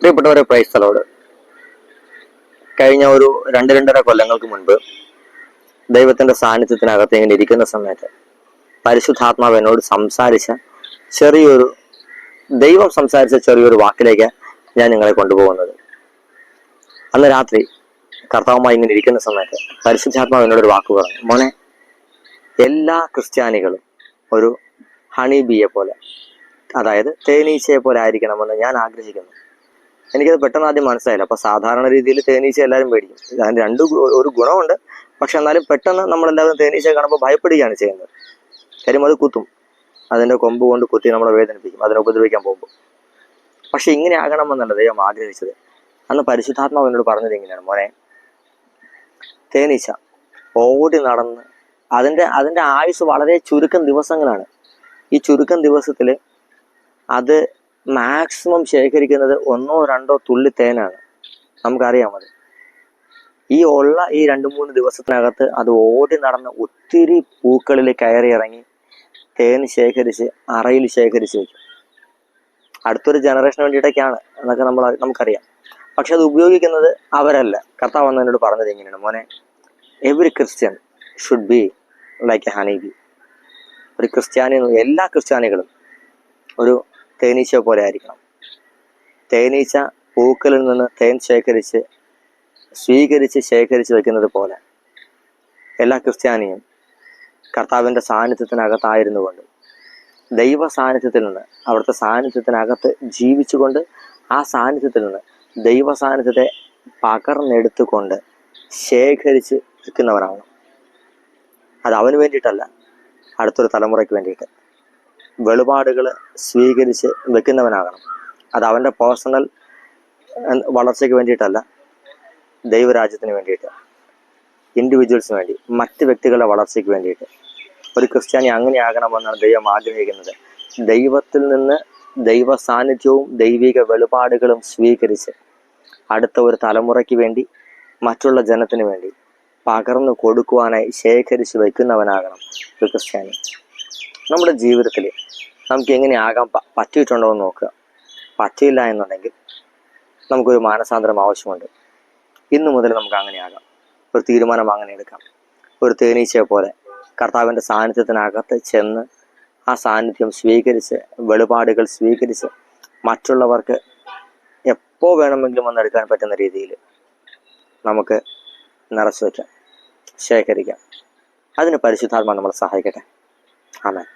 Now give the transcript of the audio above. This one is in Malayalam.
പ്രിയപ്പെട്ടവരെ പ്രൈസ് തലോട് കഴിഞ്ഞ ഒരു രണ്ട് രണ്ടര കൊല്ലങ്ങൾക്ക് മുൻപ് ദൈവത്തിന്റെ സാന്നിധ്യത്തിനകത്ത് ഇങ്ങനെ ഇരിക്കുന്ന സമയത്ത് പരിശുദ്ധാത്മാവ് എന്നോട് സംസാരിച്ച ചെറിയൊരു ദൈവം സംസാരിച്ച ചെറിയൊരു വാക്കിലേക്ക് ഞാൻ നിങ്ങളെ കൊണ്ടുപോകുന്നത്. അന്ന് രാത്രി കർത്താവുമായി ഇങ്ങനെ ഇരിക്കുന്ന സമയത്ത് പരിശുദ്ധാത്മാവ് എന്നോട് ഒരു വാക്ക് പറഞ്ഞു. മോനെ എല്ലാ ക്രിസ്ത്യാനികളും ഒരു ഹണി ബീയെ പോലെ അതായത് തേനീച്ചയെ പോലെ ആയിരിക്കണമെന്ന് ഞാൻ ആഗ്രഹിക്കുന്നു. എനിക്കത് പെട്ടെന്ന് ആദ്യം മനസ്സിലായില്ല. അപ്പൊ സാധാരണ രീതിയിൽ തേനീച്ച എല്ലാവരും പേടിക്കും അതിന് രണ്ട് ഒരു ഗുണമുണ്ട്. പക്ഷെ എന്നാലും പെട്ടെന്ന് നമ്മളെല്ലാവരും തേനീച്ച കാണുമ്പോൾ ഭയപ്പെടുകയാണ് ചെയ്യുന്നത്. കാര്യം അത് കുത്തും. അതിന്റെ കൊമ്പ് കൊണ്ട് കുത്തി നമ്മളെ വേദനിപ്പിക്കും. അതിനെ ഉപദ്രവിക്കാൻ പോകുമ്പോൾ. പക്ഷെ ഇങ്ങനെ ആകണമെന്നല്ല ദൈവം ആഗ്രഹിച്ചത്. അന്ന് പരിശുദ്ധാത്മാവ് എന്നോട് പറഞ്ഞത് ഇങ്ങനെയാണ്. മോനെ തേനീച്ച ഓടി നടന്ന് അതിന്റെ അതിന്റെ ആയുസ് വളരെ ചുരുക്കം ദിവസങ്ങളാണ്. ഈ ചുരുക്കം ദിവസത്തിൽ അത് മാക്സിമം ശേഖരിക്കുന്നത് ഒന്നോ രണ്ടോ തുള്ളി തേനാണ്. നമുക്കറിയാം അത്. ഈ ഉള്ള ഈ രണ്ട് മൂന്ന് ദിവസത്തിനകത്ത് അത് ഓടി നടന്ന് ഒത്തിരി പൂക്കളിൽ കയറി ഇറങ്ങി തേൻ ശേഖരിച്ച് അറയിൽ ശേഖരിച്ച് വെക്കും. അടുത്തൊരു ജനറേഷന് വേണ്ടിയിട്ടൊക്കെയാണ് എന്നൊക്കെ നമ്മൾ നമുക്കറിയാം. പക്ഷെ അത് ഉപയോഗിക്കുന്നത് അവരല്ല. കർത്താവ് എന്നോട് പറഞ്ഞത് എങ്ങനെയാണ് മോനെ every christian should be like a honey bee ഒരു ക്രിസ്ത്യാനി എല്ലാ ക്രിസ്ത്യാനികളും ഒരു തേനീച്ച പോലെ ആയിരിക്കണം. തേനീച്ച പൂക്കളിൽ നിന്ന് തേൻ ശേഖരിച്ച് സ്വീകരിച്ച് ശേഖരിച്ച് വെക്കുന്നത് പോലെ. എല്ലാ ക്രിസ്ത്യാനിയും കർത്താവിന്റെ സാന്നിധ്യത്തിനകത്തായിരുന്നു കൊണ്ട് ദൈവ സാന്നിധ്യത്തിൽ നിന്ന് അവിടുത്തെ സാന്നിധ്യത്തിനകത്ത് ജീവിച്ചുകൊണ്ട് ആ സാന്നിധ്യത്തിൽ നിന്ന് ദൈവ സാന്നിധ്യത്തെ പകർന്നെടുത്തുകൊണ്ട് ശേഖരിച്ച് വെക്കുന്നവരാണ്. അത് അവന് വേണ്ടിയിട്ടല്ല അടുത്തൊരു തലമുറയ്ക്ക് വേണ്ടിയിട്ട്. വെളിപാടുകൾ സ്വീകരിച്ച് വെക്കുന്നവനാകണം. അത് അവന്റെ പേഴ്സണൽ വളർച്ചയ്ക്ക് വേണ്ടിയിട്ടല്ല ദൈവരാജ്യത്തിന് വേണ്ടിയിട്ട് ഇൻഡിവിജ്വൽസിന് വേണ്ടി മറ്റ് വ്യക്തികളുടെ വളർച്ചയ്ക്ക് വേണ്ടിയിട്ട്. ഒരു ക്രിസ്ത്യാനി അങ്ങനെയാകണമെന്നാണ് ദൈവം ആഗ്രഹിക്കുന്നത്. ദൈവത്തിൽ നിന്ന് ദൈവ സാന്നിധ്യവും ദൈവിക വെളിപാടുകളും സ്വീകരിച്ച് അടുത്ത ഒരു തലമുറയ്ക്ക് വേണ്ടി മറ്റുള്ള ജനത്തിന് വേണ്ടി പകർന്നു കൊടുക്കുവാനായി ശേഖരിച്ച് വയ്ക്കുന്നവനാകണം ഒരു ക്രിസ്ത്യാനി. നമ്മുടെ ജീവിതത്തിൽ നമുക്ക് എങ്ങനെ ആകാൻ പറ്റിയിട്ടുണ്ടോ എന്ന് നോക്കുക. പറ്റിയില്ല എന്നുണ്ടെങ്കിൽ നമുക്കൊരു മാനസാന്തരം ആവശ്യമുണ്ട്. ഇന്നു മുതൽ നമുക്ക് അങ്ങനെ ആകാം. ഒരു തീരുമാനം അങ്ങനെ എടുക്കാം. ഒരു തേനീച്ചയെ പോലെ കർത്താവിന്റെ സാന്നിധ്യത്തിനകത്ത് ചെന്ന് ആ സാന്നിധ്യം സ്വീകരിച്ച് വെളിപാടുകൾ സ്വീകരിച്ച് മറ്റുള്ളവർക്ക് എപ്പോൾ വേണമെങ്കിലും വന്നെടുക്കാൻ പറ്റുന്ന രീതിയിൽ നമുക്ക് നിറച്ചു വയ്ക്കാം ശേഖരിക്കാം. അതിന് പരിശുദ്ധാത്മാ നമ്മളെ സഹായിക്കട്ടെ. 他们。